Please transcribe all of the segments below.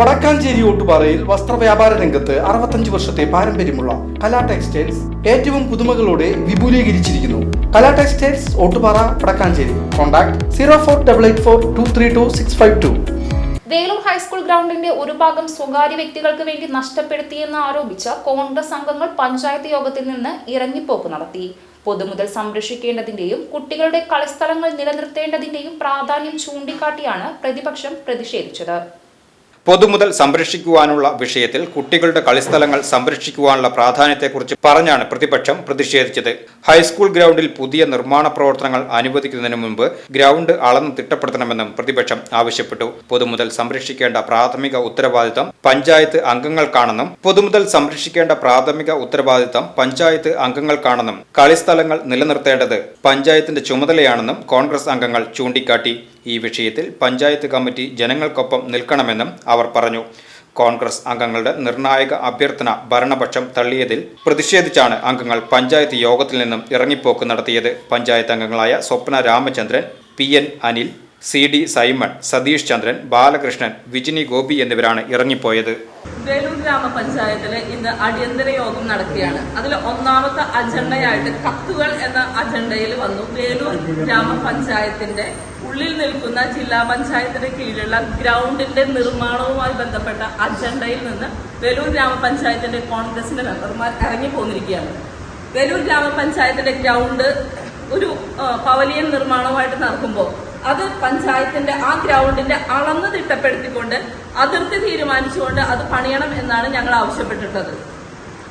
വടക്കാഞ്ചേരി ഓട്ടുപാറയിൽ വസ്ത്രവ്യാപാര രംഗത്ത് അറുപത്തഞ്ച് വർഷത്തെ പാരമ്പര്യമുള്ള കലാ ടെക്സ്റ്റൈൽസ് ഏറ്റവും പുതുമകളോടെ വിപുലീകരിച്ചിരിക്കുന്നു. Kala textiles Ottupara Vadakkanchery. Contact zero four double eight four two three two six five two. Veloor high school ഗ്രൗണ്ടിന്റെ ഒരു ഭാഗം സ്വകാര്യ വ്യക്തികൾക്ക് വേണ്ടി നഷ്ടപ്പെടുത്തിയെന്ന് ആരോപിച്ച കോൺഗ്രസ് അംഗങ്ങൾ പഞ്ചായത്ത് യോഗത്തിൽ നിന്ന് ഇറങ്ങിപ്പോക്ക് നടത്തി. പൊതുമുതൽ സംരക്ഷിക്കേണ്ടതിന്റെയും കുട്ടികളുടെ കളിസ്ഥലങ്ങൾ നിലനിർത്തേണ്ടതിന്റെയും പ്രാധാന്യം ചൂണ്ടിക്കാട്ടിയാണ് പ്രതിപക്ഷം പ്രതിഷേധിച്ചത്. പൊതുമുതൽ സംരക്ഷിക്കുവാനുള്ള വിഷയത്തിൽ കുട്ടികളുടെ കളിസ്ഥലങ്ങൾ സംരക്ഷിക്കുവാനുള്ള പ്രാധാന്യത്തെക്കുറിച്ച് പറഞ്ഞാണ് പ്രതിപക്ഷം പ്രതിഷേധിച്ചത്. ഹൈസ്കൂൾ ഗ്രൗണ്ടിൽ പുതിയ നിർമ്മാണ പ്രവർത്തനങ്ങൾ അനുവദിക്കുന്നതിന് മുമ്പ് ഗ്രൗണ്ട് അളന്ന് തിട്ടപ്പെടുത്തണമെന്നും പ്രതിപക്ഷം ആവശ്യപ്പെട്ടു. പൊതുമുതൽ സംരക്ഷിക്കേണ്ട പ്രാഥമിക ഉത്തരവാദിത്തം പഞ്ചായത്ത് അംഗങ്ങൾക്കാണെന്നും പൊതുമുതൽ സംരക്ഷിക്കേണ്ട പ്രാഥമിക ഉത്തരവാദിത്തം പഞ്ചായത്ത് അംഗങ്ങൾക്കാണെന്നും കളിസ്ഥലങ്ങൾ നിലനിർത്തേണ്ടത് പഞ്ചായത്തിന്റെ ചുമതലയാണെന്നും കോൺഗ്രസ് അംഗങ്ങൾ ചൂണ്ടിക്കാട്ടി. ഈ വിഷയത്തിൽ പഞ്ചായത്ത് കമ്മിറ്റി ജനങ്ങൾക്കൊപ്പം നിൽക്കണമെന്നും അവർ പറഞ്ഞു. കോൺഗ്രസ് അംഗങ്ങളുടെ നിർണായക അഭ്യർത്ഥന ഭരണപക്ഷം തള്ളിയതിൽ പ്രതിഷേധിച്ചാണ് അംഗങ്ങൾ പഞ്ചായത്ത് യോഗത്തിൽ നിന്നും ഇറങ്ങിപ്പോക്ക് നടത്തിയത്. പഞ്ചായത്ത് അംഗങ്ങളായ Swapna Ramachandran P N Anil C D Simon Satheesh Chandran Balakrishnan Vijini Gopi എന്നിവരാണ് ഇറങ്ങിപ്പോയത്. വേലൂർ ഗ്രാമപഞ്ചായത്തിൽ ഇന്ന് അടിയന്തര യോഗം നടക്കുകയാണ്. അതിൽ ഒന്നാമത്തെ അജണ്ടയായിട്ട് കത്തുകൾ എന്ന അജണ്ടയിൽ വന്നു. വേലൂർ ഗ്രാമപഞ്ചായത്തിന്റെ ഉള്ളിൽ നിൽക്കുന്ന ജില്ലാ പഞ്ചായത്തിന്റെ കീഴിലുള്ള ഗ്രൗണ്ടിന്റെ നിർമ്മാണവുമായി ബന്ധപ്പെട്ട അജണ്ടയിൽ നിന്ന് വേലൂർ ഗ്രാമപഞ്ചായത്തിന്റെ കോൺഗ്രസിന്റെ മെമ്പർമാർ ഇറങ്ങി പോന്നിരിക്കുകയാണ് വേലൂർ ഗ്രാമപഞ്ചായത്തിന്റെ ഗ്രൗണ്ട് ഒരു പവലിയൻ നിർമ്മാണവുമായിട്ട് നടക്കുമ്പോൾ അത് പഞ്ചായത്തിന്റെ ആ ഗ്രൗണ്ടിന്റെ അളന്ന് തിട്ടപ്പെടുത്തിക്കൊണ്ട് അതിർത്തി തീരുമാനിച്ചുകൊണ്ട് അത് പണിയണം എന്നാണ് ഞങ്ങൾ ആവശ്യപ്പെട്ടിട്ടുള്ളത്.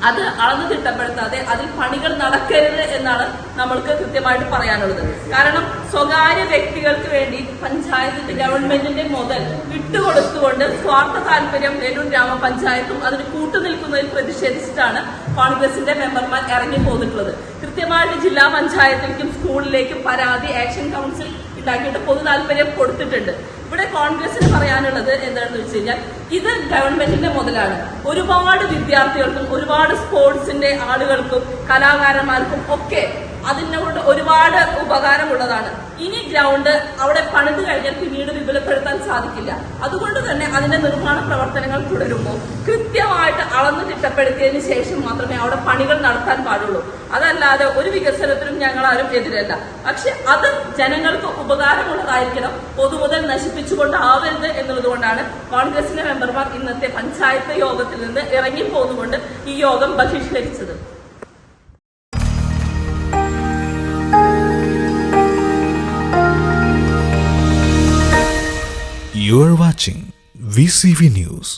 അത് അളന്ന് തിട്ടപ്പെടുത്താതെ അതിൽ പണികൾ നടക്കരുത് എന്നാണ് നമ്മൾക്ക് കൃത്യമായിട്ട് പറയാനുള്ളത്. കാരണം സ്വകാര്യ വ്യക്തികൾക്ക് വേണ്ടി പഞ്ചായത്തിന്റെ ഗവൺമെന്റിന്റെ മുതൽ വിട്ടുകൊടുത്തുകൊണ്ട് സ്വാർത്ഥ താല്പര്യം വേലൂർ ഗ്രാമപഞ്ചായത്തും അതിന് കൂട്ടുനിൽക്കുന്നതിൽ പ്രതിഷേധിച്ചിട്ടാണ് കോൺഗ്രസിന്റെ മെമ്പർമാർ ഇറങ്ങി പോന്നിട്ടുള്ളത് കൃത്യമായിട്ട് ജില്ലാ പഞ്ചായത്തിലേക്കും സ്കൂളിലേക്കും പരാതി ആക്ഷൻ കൗൺസിൽ ഉണ്ടാക്കിയിട്ട് പൊതു താല്പര്യം കൊടുത്തിട്ടുണ്ട്. ഇവിടെ കോൺഗ്രസിന് പറയാനുള്ളത് എന്താണെന്ന് വെച്ച് കഴിഞ്ഞാൽ ഇത് ഗവൺമെന്റിന്റെ മുതലാണ്. ഒരുപാട് വിദ്യാർത്ഥികൾക്കും ഒരുപാട് സ്പോർട്സിന്റെ ആളുകൾക്കും കലാകാരന്മാർക്കും ഒക്കെ അതിനോട് ഒരുപാട് ഉപകാരമുള്ളതാണ്. ഇനി ഗ്രൗണ്ട് അവിടെ പണിത് കഴിഞ്ഞാൽ പിന്നീട് വിപുലപ്പെടുത്താൻ സാധിക്കില്ല. അതുകൊണ്ട് തന്നെ അതിന്റെ നിർമ്മാണ പ്രവർത്തനങ്ങൾ തുടരുമ്പോൾ കൃത്യമായിട്ട് അളന്നു തിട്ടപ്പെടുത്തിയതിന് ശേഷം മാത്രമേ അവിടെ പണികൾ നടത്താൻ പാടുള്ളൂ. അതല്ലാതെ ഒരു വികസനത്തിനും ഞങ്ങൾ ആരും എതിരല്ല. പക്ഷെ അത് ജനങ്ങൾക്ക് ഉപകാരമുള്ളതായിരിക്കണം. പൊതുമുതൽ നശിപ്പിച്ചുകൊണ്ടാവരുത് എന്നുള്ളത് കൊണ്ടാണ് കോൺഗ്രസിന്റെ മെമ്പർമാർ ഇന്നത്തെ പഞ്ചായത്ത് യോഗത്തിൽ നിന്ന് ഇറങ്ങി ഇറങ്ങിപ്പോന്നുകൊണ്ട് ഈ യോഗം ബഹിഷ്കരിച്ചത് You watching VCV News.